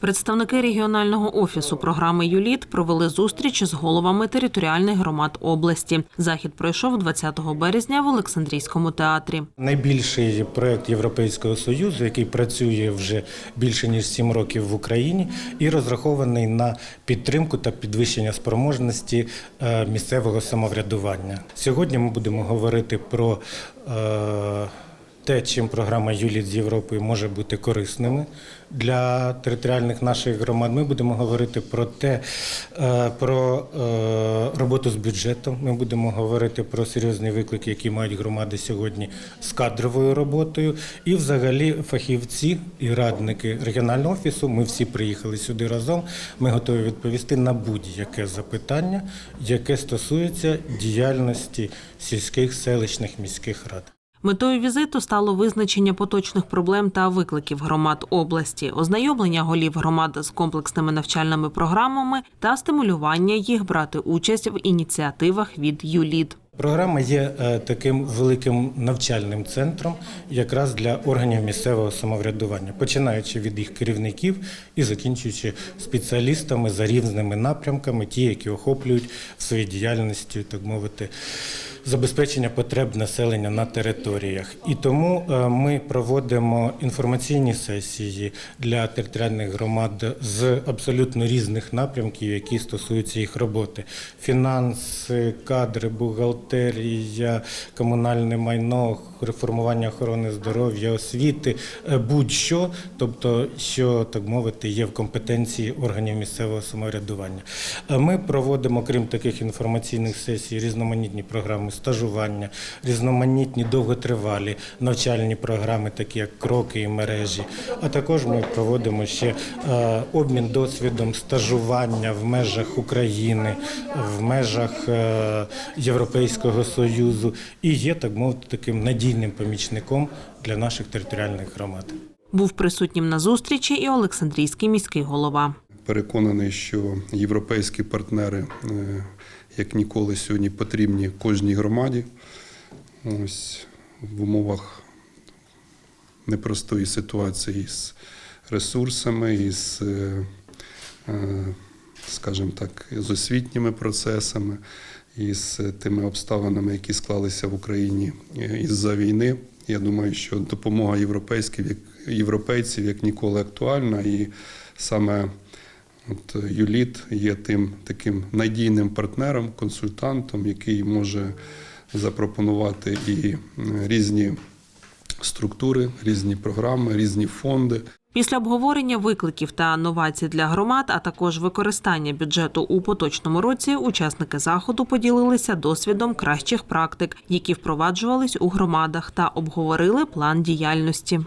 Представники регіонального офісу програми ЮЛІТ провели зустріч з головами територіальних громад області. Захід пройшов 20 березня в Олександрійському театрі. Найбільший проект Європейського союзу, який працює вже більше ніж сім років в Україні, і розрахований на підтримку та підвищення спроможності е, місцевого самоврядування. Сьогодні ми будемо говорити про е, те, чим програма ЮЛІТ з Європою може бути корисними для територіальних наших громад. Ми будемо говорити про те, е, про е, роботу з бюджетом. Ми будемо говорити про серйозні виклики, які мають громади сьогодні з кадровою роботою. І, взагалі, фахівці і радники регіонального офісу. Ми всі приїхали сюди разом. Ми готові відповісти на будь-яке запитання, яке стосується діяльності сільських, селищних, міських рад. Метою візиту стало визначення поточних проблем та викликів громад області, ознайомлення голів громад з комплексними навчальними програмами та стимулювання їх брати участь в ініціативах від ЮЛІД. Програма є е, таким великим навчальним центром якраз для органів місцевого самоврядування, починаючи від їх керівників і закінчуючи спеціалістами за різними напрямками, ті, які охоплюють в своїй діяльності, так мовити, забезпечення потреб населення на територіях. І тому е, ми проводимо інформаційні сесії для територіальних громад з абсолютно різних напрямків, які стосуються їх роботи: фінанси, кадри, бухгалтерія, комунальне майно, реформування охорони здоров'я, освіти, е, будь-що, тобто, що так мовити, є в компетенції органів місцевого самоврядування. Е, Ми проводимо, крім таких інформаційних сесій, різноманітні програми стажування, різноманітні довготривалі навчальні програми, такі як кроки і мережі. А також ми проводимо ще е, обмін досвідом стажування в межах України, в межах е, Європейського союзу і є так мовити таким надійним помічником для наших територіальних громад. Був присутнім на зустрічі і Олександрійський міський голова. Переконаний, що європейські партнери е, як ніколи сьогодні потрібні кожній громаді. Ось в умовах непростої ситуації з ресурсами, із, е, е, скажімо так, з освітніми процесами, із тими обставинами, які склалися в Україні із-за війни. Я думаю, що допомога європейських європейців як ніколи актуальна, і саме От е, Юліт є тим таким надійним партнером, консультантом, який може запропонувати і е, різні структури, різні програми, різні фонди. Після обговорення викликів та новацій для громад, а також використання бюджету у поточному році, учасники заходу поділилися досвідом кращих практик, які впроваджувались у громадах, та обговорили план діяльності.